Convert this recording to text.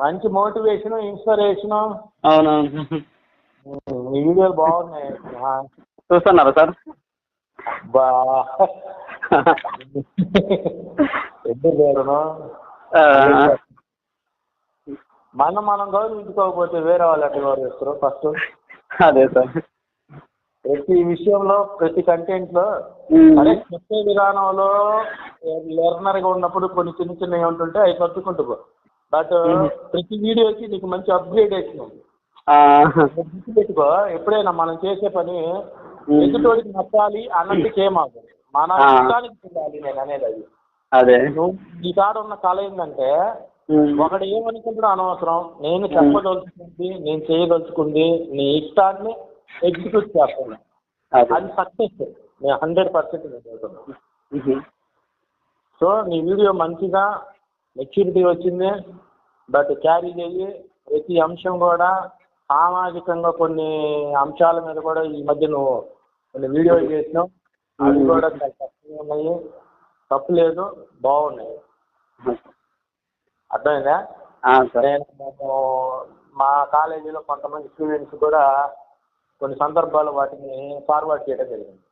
మంచి motivation inspiration. అవునవును వీడియోలు బాగున్నాయి. చూస్తున్నారా సార్? బా మనం మనం గౌరవించుకోకపోతే వేరే వాళ్ళు ఎట్లా గౌరవిస్తారు ఫస్ట్? అదే సార్. ప్రతి విషయంలో ప్రతి కంటెంట్లో. అదే చెప్పే విధానంలో లెర్నర్గా ఉన్నప్పుడు కొన్ని చిన్న చిన్నవి ఉంటుంటే అవి కట్టుకుంటూ బట్ ప్రతి వీడియోకి నీకు మంచి అప్గ్రేడేషన్ ఉంది ఎప్పుడైనా మనం చేసే పని. ఎదుటోడికి నచ్చాలి అన్నట్టు ఏమాదు మన. ఇష్టానికి చేయాలి నేను అనేది అది. అదే. ఈ కాడ ఉన్న కళ ఏంటంటే. ఒకడు ఏమనుకుంటాడో అనవసరం. నేను చెప్పదలుచుకుంది నేను చేయదలుచుకుంది నీ ఇష్టాన్ని ఎగ్జిక్యూట్ చేస్తాను. అదే. సక్సెస్ నేను హండ్రెడ్ పర్సెంట్. సో నీ వీడియో మంచిగా మెచ్యూరిటీ వచ్చింది. బట్ క్యారీ చేయి. ప్రతి అంశం కూడా సామాజికంగా కొన్ని అంశాల మీద కూడా ఈ మధ్య నువ్వు కొన్ని వీడియోలు చేసినావు. అవి కూడా ఉన్నాయి. తప్పు లేదు. బాగున్నాయి. అర్థమైందా? నేను మేము మా కాలేజీలో కొంతమంది స్టూడెంట్స్ కూడా కొన్ని సందర్భాలు వాటిని ఫార్వర్డ్ చేయడం జరిగింది.